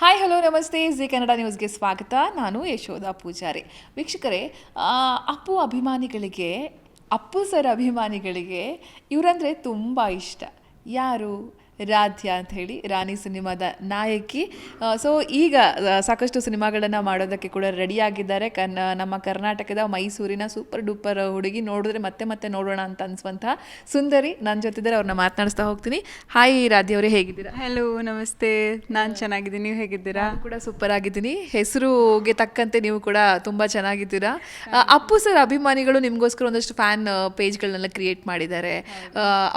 Hi hello ನಮಸ್ತೆ ಜಿ ಕನ್ನಡ ನ್ಯೂಸ್ಗೆ ಸ್ವಾಗತ. ನಾನು ಯಶೋಧ ಪೂಜಾರಿ. ವೀಕ್ಷಕರೇ ಅಪ್ಪು ಅಭಿಮಾನಿಗಳಿಗೆ, ಅಪ್ಪು ಸರ್ ಅಭಿಮಾನಿಗಳಿಗೆ ಇವರಂದರೆ ತುಂಬ ಇಷ್ಟ. ಯಾರು? ರಾಧ್ಯ ಅಂತ ಹೇಳಿ ರಾಣಿ ಸಿನಿಮಾದ ನಾಯಕಿ. ಸೊ ಈಗ ಸಾಕಷ್ಟು ಸಿನಿಮಾಗಳನ್ನು ಮಾಡೋದಕ್ಕೆ ಕೂಡ ರೆಡಿಯಾಗಿದ್ದಾರೆ. ಕನ್ನ ನಮ್ಮ ಕರ್ನಾಟಕದ ಮೈಸೂರಿನ ಸೂಪರ್ ಡೂಪರ್ ಹುಡುಗಿ ನೋಡಿದ್ರೆ ಮತ್ತೆ ಮತ್ತೆ ನೋಡೋಣ ಅಂತ ಅನ್ಸುವಂಥ ಸುಂದರಿ. ನನ್ನ ಜೊತೆದಾರೆ ಅವ್ರನ್ನ ಮಾತನಾಡಿಸ್ತಾ ಹೋಗ್ತೀನಿ. ಹಾಯ್ ರಾಧ್ಯ ಅವರೇ ಹೇಗಿದ್ದೀರಾ? ಹಲೋ ನಮಸ್ತೆ. ನಾನು ಚೆನ್ನಾಗಿದ್ದೀನಿ. ನೀವು ಹೇಗಿದ್ದೀರಾ? ಕೂಡ ಸೂಪರ್ ಆಗಿದ್ದೀನಿ. ಹೆಸರುಗೆ ತಕ್ಕಂತೆ ನೀವು ಕೂಡ ತುಂಬ ಚೆನ್ನಾಗಿದ್ದೀರಾ? ಅಪ್ಪು ಸರ್ ಅಭಿಮಾನಿಗಳು ನಿಮಗೋಸ್ಕರ ಒಂದಷ್ಟು ಫ್ಯಾನ್ ಪೇಜ್ಗಳನ್ನೆಲ್ಲ ಕ್ರಿಯೇಟ್ ಮಾಡಿದ್ದಾರೆ.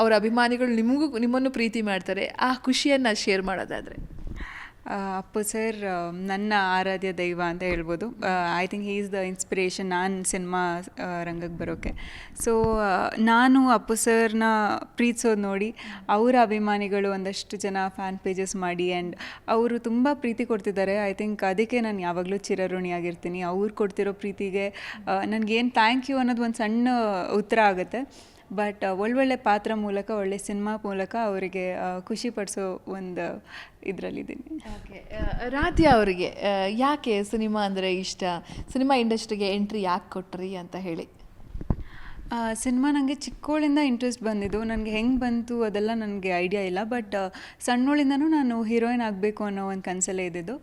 ಅವರ ಅಭಿಮಾನಿಗಳು ನಿಮಗೂ ನಿಮ್ಮನ್ನು ಪ್ರೀತಿ ಮಾಡ್ತಾರೆ. ಆ ಖುಷಿಯನ್ನು ಶೇರ್ ಮಾಡೋದಾದರೆ? ಅಪ್ಪು ಸರ್ ನನ್ನ ಆರಾಧ್ಯ ದೈವ ಅಂತ ಹೇಳ್ಬೋದು. I think he is the inspiration ನಾನು ಸಿನಿಮಾ ರಂಗಕ್ಕೆ ಬರೋಕ್ಕೆ ಸೊ ನಾನು ಅಪ್ಪು ಸರ್ನ ಪ್ರೀತಿಸೋದು ನೋಡಿ, ಅವರ ಅಭಿಮಾನಿಗಳು ಒಂದಷ್ಟು ಜನ ಫ್ಯಾನ್ ಪೇಜಸ್ ಮಾಡಿ ಆ್ಯಂಡ್ ಅವರು ತುಂಬ ಪ್ರೀತಿ ಕೊಡ್ತಿದ್ದಾರೆ. ಐ ಥಿಂಕ್ ಅದಕ್ಕೆ ನಾನು ಯಾವಾಗಲೂ ಚಿರಋಣಿಯಾಗಿರ್ತೀನಿ ಅವ್ರು ಕೊಡ್ತಿರೋ ಪ್ರೀತಿಗೆ ನನಗೇನು ಥ್ಯಾಂಕ್ ಯು ಅನ್ನೋದು ಒಂದು ಸಣ್ಣ ಉತ್ತರ ಆಗುತ್ತೆ. ಬಟ್ ಒಳ್ಳೊಳ್ಳೆ ಪಾತ್ರ ಮೂಲಕ ಒಳ್ಳೆ ಸಿನಿಮಾ ಮೂಲಕ ಅವರಿಗೆ ಖುಷಿ ಪಡಿಸೋ ಒಂದು ಇದರಲ್ಲಿದ್ದೀನಿ. ಓಕೆ ರಾಧ್ಯ ಅವರಿಗೆ ಯಾಕೆ ಸಿನಿಮಾ ಅಂದರೆ ಇಷ್ಟ? ಸಿನಿಮಾ ಇಂಡಸ್ಟ್ರಿಗೆ ಎಂಟ್ರಿ ಯಾಕೆ ಕೊಟ್ರಿ ಅಂತ ಹೇಳಿ. ಸಿನಿಮಾ ನನಗೆ ಚಿಕ್ಕೋಳಿಂದ ಇಂಟ್ರೆಸ್ಟ್ ಬಂದಿದ್ದು. ನನಗೆ ಹೆಂಗೆ ಬಂತು ಅದೆಲ್ಲ ನನಗೆ ಐಡಿಯಾ ಇಲ್ಲ. ಬಟ್ ಸಣ್ಣೋಳಿಂದನೂ ನಾನು ಹೀರೋಯಿನ್ ಆಗಬೇಕು ಅನ್ನೋ ಒಂದು ಕನಸಲ್ಲೇ ಇದ್ದಿದ್ದು.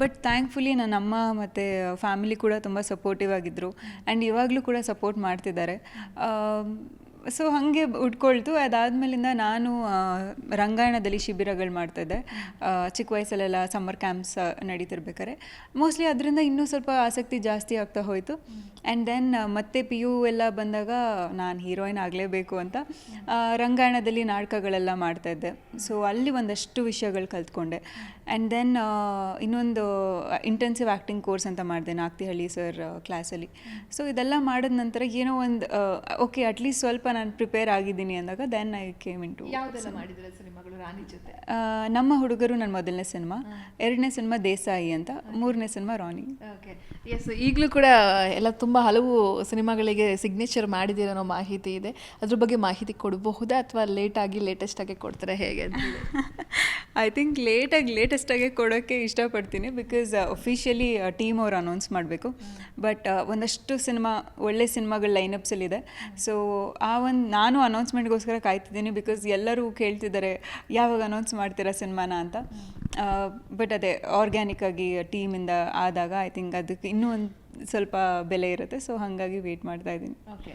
ಬಟ್ ಥ್ಯಾಂಕ್ಫುಲಿ ನನ್ನ ಅಮ್ಮ ಮತ್ತು ಫ್ಯಾಮಿಲಿ ಕೂಡ ತುಂಬ ಸಪೋರ್ಟಿವ್ ಆಗಿದ್ದರು ಆ್ಯಂಡ್ ಇವಾಗಲೂ ಕೂಡ ಸಪೋರ್ಟ್ ಮಾಡ್ತಿದ್ದಾರೆ. ಸೊ ಹಾಗೆ ಉಟ್ಕೊಳ್ತು. ಅದಾದಮೇಲಿಂದ ನಾನು ರಂಗಾಯಣದಲ್ಲಿ ಶಿಬಿರಗಳು ಮಾಡ್ತಾಯಿದ್ದೆ ಚಿಕ್ಕ ವಯಸ್ಸಲ್ಲೆಲ್ಲ ಸಮ್ಮರ್ ಕ್ಯಾಂಪ್ಸ್ ನಡೀತಿರ್ಬೇಕಾರೆ ಮೋಸ್ಟ್ಲಿ ಅದರಿಂದ ಇನ್ನೂ ಸ್ವಲ್ಪ ಆಸಕ್ತಿ ಜಾಸ್ತಿ ಆಗ್ತಾ ಹೋಯಿತು. ಆ್ಯಂಡ್ ದೆನ್ ಮತ್ತೆ ಪಿ ಯು ಎಲ್ಲ ಬಂದಾಗ ನಾನು ಹೀರೋಯಿನ್ ಆಗಲೇಬೇಕು ಅಂತ ರಂಗಾಯಣದಲ್ಲಿ ನಾಟಕಗಳೆಲ್ಲ ಮಾಡ್ತಾಯಿದ್ದೆ ಸೊ ಅಲ್ಲಿ ಒಂದಷ್ಟು ವಿಷಯಗಳು ಕಲ್ತ್ಕೊಂಡೆ. ಆ್ಯಂಡ್ ದೆನ್ ಇನ್ನೊಂದು ಇಂಟೆನ್ಸಿವ್ ಆ್ಯಕ್ಟಿಂಗ್ ಕೋರ್ಸ್ ಅಂತ ಮಾಡಿದೆ ನಾಕ್ತಿಹಳ್ಳಿ ಸರ್ ಕ್ಲಾಸಲ್ಲಿ ಸೊ ಇದೆಲ್ಲ ಮಾಡಿದ ನಂತರ ಏನೋ ಒಂದು ಓಕೆ ಅಟ್ಲೀಸ್ಟ್ ಸ್ವಲ್ಪ ನಾನು ಪ್ರಿಪೇರ್ ಆಗಿದ್ದೀನಿ ಅಂದಾಗ then I came into ಯಾವುದೆಲ್ಲ ಮಾಡಿದ್ರೆ ಸಿನಿಮಾಗಳು ರಾಣಿ ಜೊತೆ? ನಮ್ಮ ಹುಡುಗರು ನನ್ನ ಮೊದಲನೇ ಸಿನಿಮಾ ಎರಡನೇ ಸಿನಿಮಾ ದೇಸಾಯಿ ಅಂತ ಮೂರನೇ ಸಿನಿಮಾ ರಾನಿ ಓಕೆ ಎಸ್ ಈಗಲೂ ಕೂಡ ಎಲ್ಲ ತುಂಬ ಹಲವು ಸಿನಿಮಾಗಳಿಗೆ ಸಿಗ್ನೇಚರ್ ಮಾಡಿದಿರೋ ಅನ್ನೋ ಮಾಹಿತಿ ಇದೆ. ಅದ್ರ ಬಗ್ಗೆ ಮಾಹಿತಿ ಕೊಡಬಹುದಾ ಅಥವಾ ಲೇಟಾಗಿ ಲೇಟೆಸ್ಟಾಗಿ ಕೊಡ್ತಾರೆ ಹೇಗೆ ಐ ಥಿಂಕ್ ಲೇಟಾಗಿ ಲೇಟೆಸ್ಟಾಗೆ ಕೊಡೋಕ್ಕೆ ಇಷ್ಟಪಡ್ತೀನಿ ಬಿಕಾಸ್ ಅಫಿಷಿಯಲಿ ಟೀಮ್ ಅವ್ರು ಅನೌನ್ಸ್ ಮಾಡಬೇಕು. ಬಟ್ ಒಂದಷ್ಟು ಸಿನಿಮಾ, ಒಳ್ಳೆ ಸಿನಿಮಾಗಳ ಲೈನಪ್ಸಲ್ಲಿದೆ ಸೊ ಆ ಒಂದು ನಾನು ಅನೌನ್ಸ್ಮೆಂಟ್ಗೋಸ್ಕರ ಕಾಯ್ತಿದ್ದೀನಿ ಬಿಕಾಸ್ ಎಲ್ಲರೂ ಕೇಳ್ತಿದ್ದಾರೆ, ಯಾವಾಗ ಅನೌನ್ಸ್ ಮಾಡ್ತೀರಾ ಸಿನಿಮಾನ ಅಂತ. ಬಟ್ ಅದೇ ಆರ್ಗ್ಯಾನಿಕ್ ಆಗಿ ಟೀಮಿಂದ ಆದಾಗ ಐ ಥಿಂಕ್ ಅದಕ್ಕೆ ಇನ್ನೂ ಒಂದು ಸ್ವಲ್ಪ ಬೆಲೆ ಇರುತ್ತೆ ಸೊ ಹಾಗಾಗಿ ವೇಟ್ ಮಾಡ್ತಾ ಇದ್ದೀನಿ. ಓಕೆ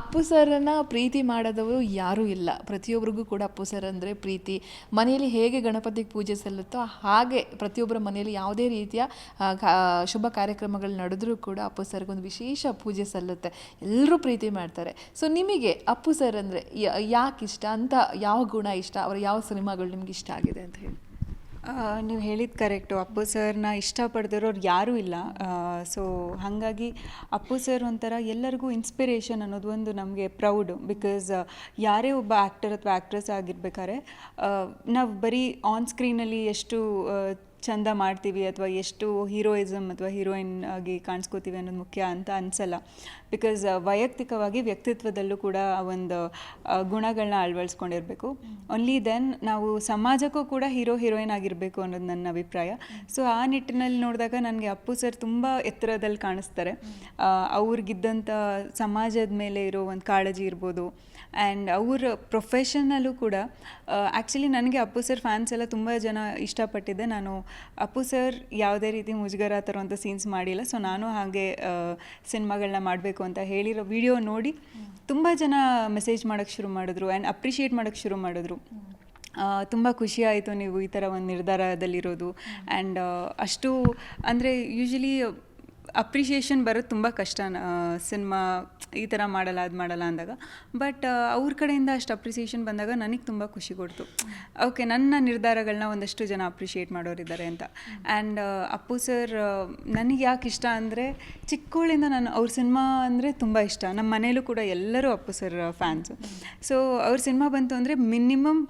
ಅಪ್ಪು ಸರನ್ನು ಪ್ರೀತಿ ಮಾಡೋದವರು ಯಾರೂ ಇಲ್ಲ. ಪ್ರತಿಯೊಬ್ಬರಿಗೂ ಕೂಡ ಅಪ್ಪು ಸರ್ ಅಂದರೆ ಪ್ರೀತಿ. ಮನೆಯಲ್ಲಿ ಹೇಗೆ ಗಣಪತಿಗೆ ಪೂಜೆ ಸಲ್ಲುತ್ತೋ ಹಾಗೆ ಪ್ರತಿಯೊಬ್ಬರ ಮನೆಯಲ್ಲಿ ಯಾವುದೇ ರೀತಿಯ ಶುಭ ಕಾರ್ಯಕ್ರಮಗಳು ನಡೆದ್ರೂ ಕೂಡ ಅಪ್ಪು ಸರ್ಗೊಂದು ವಿಶೇಷ ಪೂಜೆ ಸಲ್ಲುತ್ತೆ. ಎಲ್ಲರೂ ಪ್ರೀತಿ ಮಾಡ್ತಾರೆ. ಸೊ ನಿಮಗೆ ಅಪ್ಪು ಸರ್ ಅಂದರೆ ಯಾಕೆ ಇಷ್ಟ ಅಂತ ಯಾವ ಗುಣ ಇಷ್ಟ? ಅವರ ಯಾವ ಸಿನಿಮಾಗಳು ನಿಮ್ಗೆ ಇಷ್ಟ ಆಗಿದೆ ಅಂತ ಹೇಳಿ. ನೀವು ಹೇಳಿದ ಕರೆಕ್ಟು. ಅಪ್ಪು ಸರ್ನ ಇಷ್ಟಪಡ್ದಿರೋರು ಯಾರೂ ಇಲ್ಲ. ಸೊ, ಹಾಗಾಗಿ ಅಪ್ಪು ಸರ್ ಒಂಥರ ಎಲ್ಲರಿಗೂ ಇನ್ಸ್ಪಿರೇಷನ್ ಅನ್ನೋದು ಒಂದು ನಮಗೆ ಪ್ರೌಡ್. ಬಿಕಾಸ್ ಯಾರೇ ಒಬ್ಬ ಆ್ಯಕ್ಟರ್ ಅಥವಾ ಆ್ಯಕ್ಟ್ರೆಸ್ ಆಗಿರ್ಬೇಕಾದ್ರೆ ನಾವು ಬರೀ ಆನ್ ಸ್ಕ್ರೀನಲ್ಲಿ ಎಷ್ಟು ಚಂದ ಮಾಡ್ತೀವಿ ಅಥವಾ ಎಷ್ಟು ಹೀರೋಯಿಸಮ್ ಅಥವಾ ಹೀರೋಯಿನ್ ಆಗಿ ಕಾಣಿಸ್ಕೋತೀವಿ ಅನ್ನೋದು ಮುಖ್ಯ ಅಂತ ಅನಿಸಲ್ಲ. ಬಿಕಾಸ್ ವೈಯಕ್ತಿಕವಾಗಿ ವ್ಯಕ್ತಿತ್ವದಲ್ಲೂ ಕೂಡ ಒಂದು ಗುಣಗಳನ್ನ ಅಳವಡಿಸ್ಕೊಂಡಿರಬೇಕು ಓನ್ಲಿ ದೆನ್ ನಾವು ಸಮಾಜಕ್ಕೂ ಕೂಡ ಹೀರೋ, ಹೀರೋಯಿನ್ ಆಗಿರಬೇಕು ಅನ್ನೋದು ನನ್ನ ಅಭಿಪ್ರಾಯ. ಸೊ ಆ ನಿಟ್ಟಿನಲ್ಲಿ ನೋಡಿದಾಗ ನನಗೆ ಅಪ್ಪು ಸರ್ ತುಂಬ ಎತ್ತರದಲ್ಲಿ ಕಾಣಿಸ್ತಾರೆ. ಅವ್ರಿಗಿದ್ದಂಥ ಸಮಾಜದ ಮೇಲೆ ಇರೋ ಒಂದು ಕಾಳಜಿ ಇರ್ಬೋದು. ಆ್ಯಂಡ್ ಅವ್ರ ಪ್ರೊಫೆಷನಲ್ಲೂ ಕೂಡ ಆ್ಯಕ್ಚುಲಿ ನನಗೆ ಅಪ್ಪು ಸರ್ ಫ್ಯಾನ್ಸ್ ಎಲ್ಲ ತುಂಬ ಜನ ಇಷ್ಟಪಟ್ಟಿದ್ದೆ. ನಾನು ಅಪ್ಪು ಸರ್ ಯಾವುದೇ ರೀತಿ ಮುಜುಗರ ತರುವಂಥ ಸೀನ್ಸ್ ಮಾಡಿಲ್ಲ. ಸೊ ನಾನು ಹಾಗೆ ಸಿನಿಮಾಗಳನ್ನ ಮಾಡಬೇಕು ಅಂತ ಹೇಳಿರೋ ವಿಡಿಯೋ ನೋಡಿ ತುಂಬ ಜನ ಮೆಸೇಜ್ ಮಾಡೋಕ್ಕೆ ಶುರು ಮಾಡಿದ್ರು ಆ್ಯಂಡ್ ಅಪ್ರಿಷಿಯೇಟ್ ಮಾಡೋಕ್ಕೆ ಶುರು ಮಾಡಿದ್ರು. ತುಂಬ ಖುಷಿ ಆಯಿತು ನೀವು ಈ ಥರ ಒಂದು ನಿರ್ಧಾರದಲ್ಲಿರೋದು. ಆ್ಯಂಡ್ ಅಷ್ಟು ಅಂದರೆ ಯೂಶಲಿ ಅಪ್ರಿಷಿಯೇಷನ್ ಬರೋದು ತುಂಬ ಕಷ್ಟ ಸಿನಿಮಾ ಈ ಥರ ಮಾಡಲ್ಲ, ಅದು ಮಾಡಲ್ಲ ಅಂದಾಗ. ಬಟ್ ಅವ್ರ ಕಡೆಯಿಂದ ಅಷ್ಟು ಅಪ್ರಿಸಿಯೇಷನ್ ಬಂದಾಗ ನನಗೆ ತುಂಬ ಖುಷಿ ಕೊಡ್ತು. ಓಕೆ ನನ್ನ ನಿರ್ಧಾರಗಳನ್ನ ಒಂದಷ್ಟು ಜನ ಅಪ್ರಿಷಿಯೇಟ್ ಮಾಡೋರಿದ್ದಾರೆ ಅಂತ. ಆ್ಯಂಡ್ ಅಪ್ಪು ಸರ್ ನನಗೆ ಯಾಕೆ ಇಷ್ಟ ಅಂದರೆ ಚಿಕ್ಕವಳಿಂದ ನಾನು ಅವ್ರ ಸಿನಿಮಾ ಅಂದರೆ ತುಂಬ ಇಷ್ಟ. ನಮ್ಮ ಮನೇಲೂ ಕೂಡ ಎಲ್ಲರೂ ಅಪ್ಪು ಸರ್ ಫ್ಯಾನ್ಸು ಸೊ ಅವ್ರ ಸಿನಿಮಾ ಬಂತು ಅಂದರೆ ಮಿನಿಮಮ್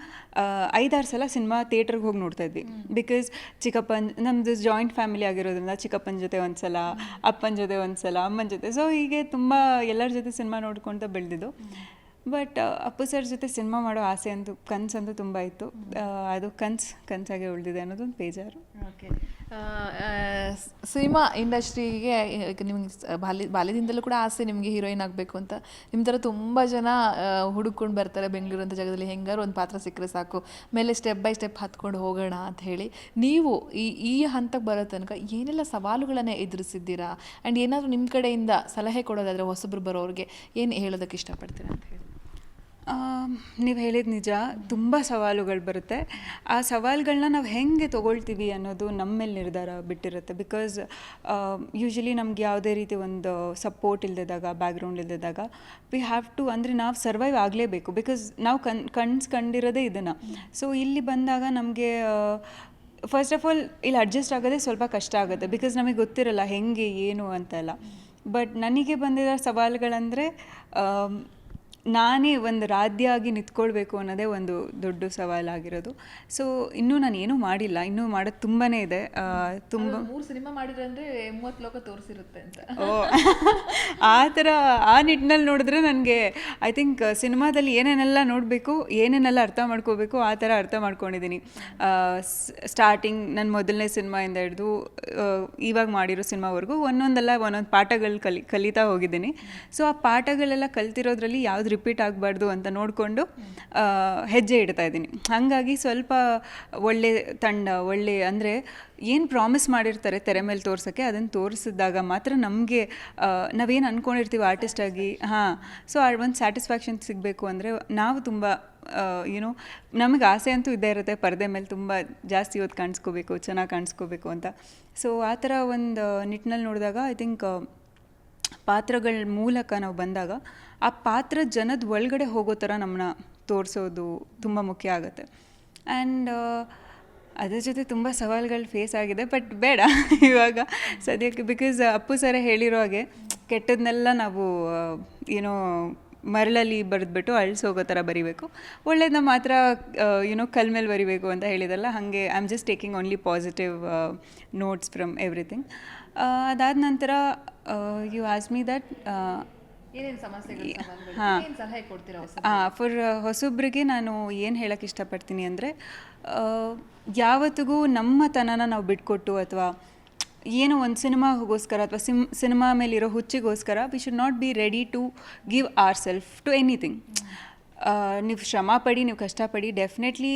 ಐದಾರು ಸಲ ಸಿನಿಮಾ ಥಿಯೇಟ್ರಿಗೆ ಹೋಗಿ ನೋಡ್ತಾ ಇದ್ವಿ. ಬಿಕಾಸ್ ಚಿಕ್ಕಪ್ಪನ ನಮ್ಮದು ಜಾಯಿಂಟ್ ಫ್ಯಾಮಿಲಿ ಆಗಿರೋದ್ರಿಂದ ಚಿಕ್ಕಪ್ಪನ ಜೊತೆ ಒಂದು ಸಲ ಅಪ್ಪನ ಜೊತೆ ಒಂದು ಸಲ ಅಮ್ಮನ ಜೊತೆ. ಸೊ ಹೀಗೆ ತುಂಬ ಎಲ್ಲರ ಜೊತೆ ಸಿನಿಮಾ ನೋಡ್ಕೊತ ಬೆಳೆದಿದ್ದು. ಬಟ್ ಅಪ್ಪು ಸರ್ ಜೊತೆ ಸಿನಿಮಾ ಮಾಡೋ ಆಸೆ ಅಂತೂ ಕನಸಂತೂ ತುಂಬ ಇತ್ತು. ಅದು ಕನ್ಸು ಕನಸಾಗೆ ಉಳಿದಿದೆ ಅನ್ನೋದೊಂದು ಬೇಜಾರು ಓಕೆ. ಸಿನಿಮಾ ಇಂಡಸ್ಟ್ರಿಗೆ ನಿಮ್ಗೆ ಬಾಲ್ಯ, ಬಾಲ್ಯದಿಂದಲೂ ಕೂಡ ಆಸೆ ನಿಮಗೆ ಹೀರೋಯಿನ್ ಆಗಬೇಕು ಅಂತ. ನಿಮ್ಮ ಥರ ತುಂಬ ಜನ ಹುಡುಕೊಂಡು ಬರ್ತಾರೆ ಬೆಂಗಳೂರು ಅಂತ ಜಾಗದಲ್ಲಿ. ಹೆಂಗಾರು ಒಂದು ಪಾತ್ರ ಸಿಕ್ಕರೆ ಸಾಕು. ಮೇಲೆ ಸ್ಟೆಪ್ ಬೈ ಸ್ಟೆಪ್ ಹತ್ಕೊಂಡು ಹೋಗೋಣ ಅಂತ ಹೇಳಿ. ನೀವು ಈ ಈ ಹಂತಕ್ಕೆ ಬರೋ ತನಕ ಏನೆಲ್ಲ ಸವಾಲುಗಳನ್ನು ಎದುರಿಸಿದ್ದೀರಾ? ಆ್ಯಂಡ್ ಏನಾದರೂ ನಿಮ್ಮ ಕಡೆಯಿಂದ ಸಲಹೆ ಕೊಡೋದಾದರೆ ಹೊಸಬ್ರು ಬರೋರಿಗೆ ಏನು ಹೇಳೋದಕ್ಕೆ ಇಷ್ಟಪಡ್ತೀರಾ ಅಂತ ಹೇಳಿ. ನೀವು ಹೇಳಿದ ನಿಜ. ತುಂಬ ಸವಾಲುಗಳು ಬರುತ್ತೆ. ಆ ಸವಾಲುಗಳನ್ನ ನಾವು ಹೆಂಗೆ ತೊಗೊಳ್ತೀವಿ ಅನ್ನೋದು ನಮ್ಮ ಮೇಲೆ ನಿರ್ಧಾರ ಬಿಟ್ಟಿರುತ್ತೆ. ಬಿಕಾಸ್ ಯೂಶಲಿ ನಮ್ಗೆ ಯಾವುದೇ ರೀತಿ ಒಂದು ಸಪೋರ್ಟ್ ಇಲ್ಲದಿದ್ದಾಗ ಬ್ಯಾಕ್ಗ್ರೌಂಡ್ ಇಲ್ಲದಿದ್ದಾಗ ವಿ ಹ್ಯಾವ್ ಟು ಅಂದರೆ ನಾವು ಸರ್ವೈವ್ ಆಗಲೇಬೇಕು. ಬಿಕಾಸ್ ನಾವು ಕಣ್, ಕಣ್ಸ್ ಕಂಡಿರೋದೇ ಇದನ್ನು. ಸೊ ಇಲ್ಲಿ ಬಂದಾಗ ನಮಗೆ ಫಸ್ಟ್ ಆಫ್ ಆಲ್ ಇಲ್ಲಿ ಅಡ್ಜಸ್ಟ್ ಆಗೋದೇ ಸ್ವಲ್ಪ ಕಷ್ಟ ಆಗುತ್ತೆ. ಬಿಕಾಸ್ ನಮಗೆ ಗೊತ್ತಿರಲ್ಲ ಹೆಂಗೆ, ಏನು ಅಂತೆಲ್ಲ ಬಟ್ ನನಗೆ ಬಂದಿರೋ ಸವಾಲುಗಳಂದರೆ ನಾನೇ ಒಂದು ರಾಧ್ಯ ಆಗಿ ನಿಂತ್ಕೊಳ್ಬೇಕು ಅನ್ನೋದೇ ಒಂದು ದೊಡ್ಡ ಸವಾಲಾಗಿರೋದು. ಸೊ ಇನ್ನೂ ನಾನು ಏನೂ ಮಾಡಿಲ್ಲ. ಇನ್ನೂ ಮಾಡೋದು ತುಂಬಾ ಇದೆ. ತುಂಬ ಮೂರು ಸಿನಿಮಾ ಮಾಡಿದ್ರೆ ಅಂದರೆ ಮೂವತ್ತು ಲೋಕ ತೋರಿಸಿರುತ್ತೆ ಅಂತ. ಓ ಆ ಥರ ಆ ನಿಟ್ಟಿನಲ್ಲಿ ನೋಡಿದ್ರೆ ನನಗೆ ಐ ಥಿಂಕ್ ಸಿನಿಮಾದಲ್ಲಿ ಏನೇನೆಲ್ಲ ನೋಡಬೇಕು ಏನೇನೆಲ್ಲ ಅರ್ಥ ಮಾಡ್ಕೋಬೇಕು ಆ ಥರ ಅರ್ಥ ಮಾಡ್ಕೊಂಡಿದ್ದೀನಿ. ಸ್ಟಾರ್ಟಿಂಗ್ ನನ್ನ ಮೊದಲನೇ ಸಿನಿಮಾಯಿಂದ ಹಿಡಿದು ಇವಾಗ ಮಾಡಿರೋ ಸಿನಿಮಾವರೆಗೂ ಒಂದೊಂದಲ್ಲ ಒಂದೊಂದು ಪಾಠಗಳು ಕಲಿ ಕಲಿತಾ ಹೋಗಿದ್ದೀನಿ. ಸೊ ಆ ಪಾಠಗಳೆಲ್ಲ ಕಲ್ತಿರೋದ್ರಲ್ಲಿ ಯಾವ್ದು ರಿಪೀಟ್ ಆಗಬಾರ್ದು ಅಂತ ನೋಡಿಕೊಂಡು ಹೆಜ್ಜೆ ಇಡ್ತಾ ಇದ್ದೀನಿ. ಹಾಗಾಗಿ ಸ್ವಲ್ಪ ಒಳ್ಳೆ ತಂಡ, ಒಳ್ಳೆ ಅಂದರೆ ಏನು ಪ್ರಾಮಿಸ್ ಮಾಡಿರ್ತಾರೆ ತೆರೆ ಮೇಲೆ ತೋರ್ಸೋಕ್ಕೆ ಅದನ್ನು ತೋರಿಸಿದಾಗ ಮಾತ್ರ ನಮಗೆ ನಾವೇನು ಅಂದ್ಕೊಂಡಿರ್ತೀವಿ ಆರ್ಟಿಸ್ಟಾಗಿ ಹಾಂ. ಸೊ ಒಂದು ಸ್ಯಾಟಿಸ್ಫ್ಯಾಕ್ಷನ್ ಸಿಗಬೇಕು ಅಂದರೆ ನಾವು ತುಂಬ ಏನೋ ನಮಗೆ ಆಸೆ ಅಂತೂ ಇದ್ದೇ ಇರುತ್ತೆ, ಪರದೆ ಮೇಲೆ ತುಂಬ ಜಾಸ್ತಿ ಹೊತ್ತು ಕಾಣಿಸ್ಕೋಬೇಕು, ಚೆನ್ನಾಗಿ ಕಾಣಿಸ್ಕೋಬೇಕು ಅಂತ. ಸೊ ಆ ಥರ ಒಂದು ನಿಟ್ಟಿನಲ್ಲಿ ನೋಡಿದಾಗ ಐ ಥಿಂಕ್ ಪಾತ್ರಗಳ ಮೂಲಕ ನಾವು ಬಂದಾಗ ಆ ಪಾತ್ರ ಜನದ ಒಳಗಡೆ ಹೋಗೋ ಥರ ನಮ್ಮನ್ನ ತೋರಿಸೋದು ತುಂಬ ಮುಖ್ಯ ಆಗುತ್ತೆ. ಆ್ಯಂಡ್ ಅದ್ರ ಜೊತೆ ತುಂಬ ಸವಾಲುಗಳು ಫೇಸ್ ಆಗಿದೆ ಬಟ್ ಬೇಡ. ಇವಾಗ ಸದ್ಯಕ್ಕೆ ಬಿಕಾಸ್ ಅಪ್ಪು ಸರ ಹೇಳಿರೋ ಹಾಗೆ ಕೆಟ್ಟದನ್ನೆಲ್ಲ ನಾವು ಏನೋ ಮರಳಲ್ಲಿ ಬರೆದ್ಬಿಟ್ಟು ಅಳಿಸೋಗೋ ಥರ ಬರಿಬೇಕು. ಒಳ್ಳೇದನ್ನ ಮಾತ್ರ ಯುನೋ ಕಲ್ ಮೇಲೆ ಬರಿಬೇಕು ಅಂತ ಹೇಳಿದಲ್ಲ, ಹಾಗೆ I am just taking only positive notes from everything ಅದಾದ ನಂತರ ಯು ಆಸ್ ಮೀ ದಟ್ ಹಾಂ. ಫಾರ್ ಹೊಸೊಬ್ಬರಿಗೆ ನಾನು ಏನು ಹೇಳಕ್ಕೆ ಇಷ್ಟಪಡ್ತೀನಿ ಅಂದರೆ ಯಾವತ್ತಿಗೂ ನಮ್ಮತನನ ನಾವು ಬಿಟ್ಕೊಟ್ಟು ಅಥವಾ ಏನೋ ಒಂದು ಸಿನಿಮಾಗೋಸ್ಕರ ಅಥವಾ ಸಿಮ್ ಸಿನಿಮಾ ಮೇಲಿರೋ ಹುಚ್ಚಿಗೋಸ್ಕರ we should not be ready to give our self to anything ನೀವು ಶ್ರಮ ಪಡಿ, ನೀವು ಕಷ್ಟಪಡಿ ಡೆಫಿನೆಟ್ಲಿ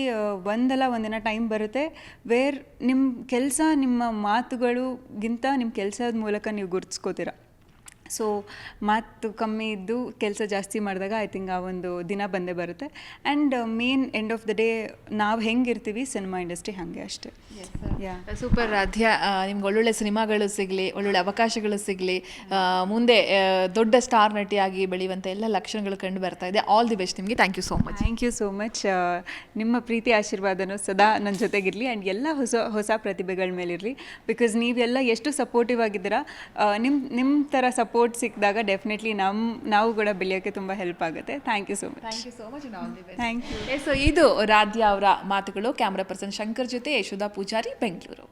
ಒಂದಲ್ಲ ಒಂದಿನ ಟೈಮ್ ಬರುತ್ತೆ ವೇರ್ ನಿಮ್ಮ ಕೆಲಸ ನಿಮ್ಮ ಮಾತುಗಳಿಗಿಂತ ನಿಮ್ಮ ಕೆಲಸದ ಮೂಲಕ ನೀವು ಗುರುತಿಸ್ಕೋತೀರ. ಸೊ ಮಾತು ಕಮ್ಮಿ ಇದ್ದು ಕೆಲಸ ಜಾಸ್ತಿ ಮಾಡಿದಾಗ ಐ ಥಿಂಕ್ ಆ ಒಂದು ದಿನ ಬಂದೇ ಬರುತ್ತೆ. And main end of the day ನಾವು ಹೆಂಗಿರ್ತೀವಿ ಸಿನಿಮಾ ಇಂಡಸ್ಟ್ರಿ ಹಾಗೆ ಅಷ್ಟೇ. Yeah super Radhya. ನಿಮ್ಗೆ ಒಳ್ಳೊಳ್ಳೆ ಸಿನಿಮಾಗಳು ಸಿಗಲಿ ಒಳ್ಳೊಳ್ಳೆ ಅವಕಾಶಗಳು ಸಿಗಲಿ ಮುಂದೆ ದೊಡ್ಡ ಸ್ಟಾರ್ ನಟಿಯಾಗಿ ಬೆಳೆಯುವಂಥ ಎಲ್ಲ ಲಕ್ಷಣಗಳು ಕಂಡು ಬರ್ತಾ ಇದೆ. ಆಲ್ ದಿ ಬೆಸ್ಟ್ ನಿಮಗೆ. Thank you so much thank you so much ನಿಮ್ಮ ಪ್ರೀತಿ ಆಶೀರ್ವಾದನೂ ಸದಾ ನನ್ನ ಜೊತೆಗಿರಲಿ. ಆ್ಯಂಡ್ ಎಲ್ಲ ಹೊಸ ಹೊಸ ಪ್ರತಿಭೆಗಳ ಮೇಲಿರಲಿ. ಬಿಕಾಸ್ ನೀವೆಲ್ಲ ಎಷ್ಟು ಸಪೋರ್ಟಿವ್ ಆಗಿದ್ದೀರಾ ನಿಮ್ಮ ನಿಮ್ಮ ಥರ ಸಪೋರ್ಟ್ ಸಿಕ್ಕಿದಾಗ ಡೆಫಿನೆಟ್ಲಿ ನಮ್ಮ ನಾವು ಕೂಡ ಬೆಳೆಯೋಕ್ಕೆ ತುಂಬ ಹೆಲ್ಪ್ ಆಗುತ್ತೆ. Thank you so much thank you so much all the best thank you so ಇದು ರಾಧ್ಯ ಅವರ ಮಾತುಗಳು. ಕ್ಯಾಮ್ರಾ ಪರ್ಸನ್ ಶಂಕರ್ ಜೊತೆ ಯಶೋಧಾ ಪೂಜಾರಿ ಬೆಂಗಳೂರು.